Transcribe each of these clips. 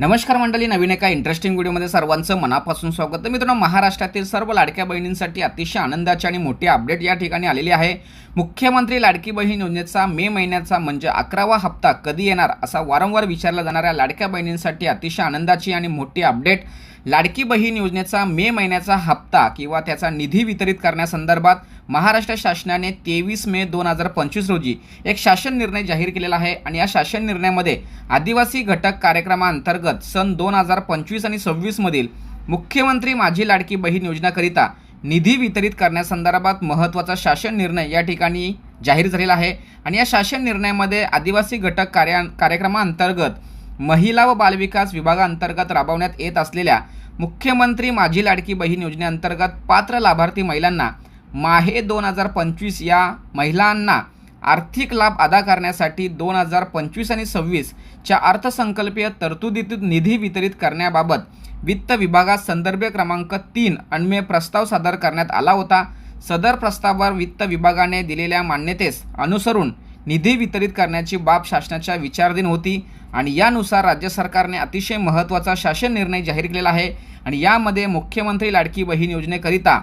नमस्कार मंडळी नवीन एका इंटरेस्टिंग व्हिडिओमध्ये सर्वांचं मनापासून स्वागत. तर मित्रांनो महाराष्ट्रातील सर्व लाडक्या बहिणींसाठी अतिशय आनंदाची आणि मोठी अपडेट या ठिकाणी आलेली आहे. मुख्यमंत्री लाडकी बहीण योजनेचा मे महिन्याचा म्हणजे अकरावा हप्ता कधी येणार असा वारंवार विचारला जाणाऱ्या लाडक्या बहिणींसाठी अतिशय आनंदाची आणि मोठी अपडेट लाडकी बहीण योजनेचा मे महिन्याचा हप्ता किंवा त्याचा निधी वितरित करण्यासंदर्भात महाराष्ट्र शासनाने तेवीस मे दोन हजार पंचवीस रोजी एक शासन निर्णय जाहीर केलेला आहे आणि या शासन निर्णयामध्ये आदिवासी घटक कार्यक्रमाअंतर्गत सन दोन हजार पंचवीस आणि सव्वीसमधील मुख्यमंत्री माझी लाडकी बहीण योजनाकरिता निधी वितरित करण्यासंदर्भात महत्त्वाचा शासन निर्णय या ठिकाणी जाहीर झालेला आहे. आणि या शासन निर्णयामध्ये आदिवासी घटक कार्या कार्यक्रमाअंतर्गत महिला व बालविकास विभागाअंतर्गत राबवण्यात येत असलेल्या मुख्यमंत्री माझी लाडकी बहीण योजनेअंतर्गत पात्र लाभार्थी महिलांना माहे दोन हजार पंचवीस या महिलांना आर्थिक लाभ अदा करण्यासाठी दोन हजार पंचवीस आणि सव्वीसच्या अर्थसंकल्पीय तरतुदीतून निधी वितरित करण्याबाबत वित्त विभागात संदर्भ क्रमांक तीन अन्वये प्रस्ताव सादर करण्यात आला होता. सदर प्रस्तावावर वित्त विभागाने दिलेल्या मान्यतेस अनुसरून निधी वितरित करण्याची बाब शासनाच्या विचाराधीन होती आणि यानुसार राज्य सरकारने अतिशय महत्त्वाचा शासन निर्णय जाहीर केलेला आहे आणि यामध्ये मुख्यमंत्री लाडकी बहीण योजनेकरिता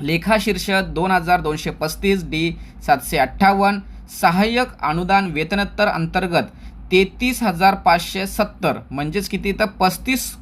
लेखाशीर्ष दोन हजार दोनशे पस्तीस डी सातशे अठ्ठावन्न सहाय्यक अनुदान वेतनोत्तर अंतर्गत तेहतीस हजार पाचशे सत्तर म्हणजेच किती तर पस्तीस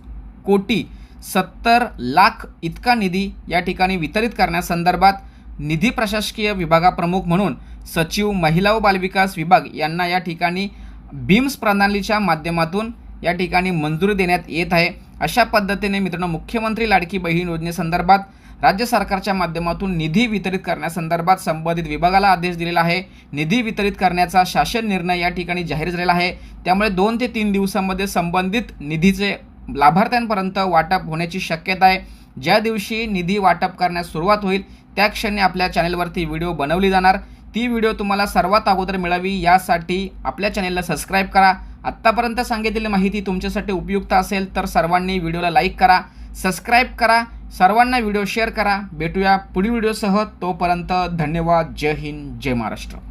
कोटी सत्तर लाख इतका निधी या ठिकाणी वितरित करण्यासंदर्भात निधी प्रशासकीय विभागाप्रमुख म्हणून सचिव महिला व बालविकास विभाग यांना या ठिकाणी बीम्स प्रणालीच्या माध्यमातून या ठिकाणी मंजुरी देण्यात येत आहे. अशा पद्धतीने मित्रांनो मुख्यमंत्री लाडकी बहीण योजनेसंदर्भात राज्य सरकारच्या माध्यमातून निधी वितरित करण्यासंदर्भात संबंधित विभागाला आदेश दिलेला आहे. निधी वितरित करण्याचा शासन निर्णय या ठिकाणी जाहीर झालेला आहे. त्यामुळे दोन ते तीन दिवसांमध्ये संबंधित निधीचे लाभार्थ्यांपर्यंत वाटप होण्याची शक्यता आहे. ज्या दिवशी निधी वाटप करण्यास सुरुवात होईल त्या क्षणी आपल्या चॅनेलवरती व्हिडिओ बनवली जाणार. ती व्हिडिओ तुम्हाला सर्वात अगोदर मिळावी यासाठी आपल्या चॅनेलला सबस्क्राईब करा. आत्तापर्यंत सांगितलेली माहिती तुमच्यासाठी उपयुक्त असेल तर सर्वांनी व्हिडिओला लाईक करा सबस्क्राईब करा सर्वांना व्हिडिओ शेअर करा. भेटूया पुढील व्हिडिओसह तोपर्यंत धन्यवाद. जय हिंद जय महाराष्ट्र.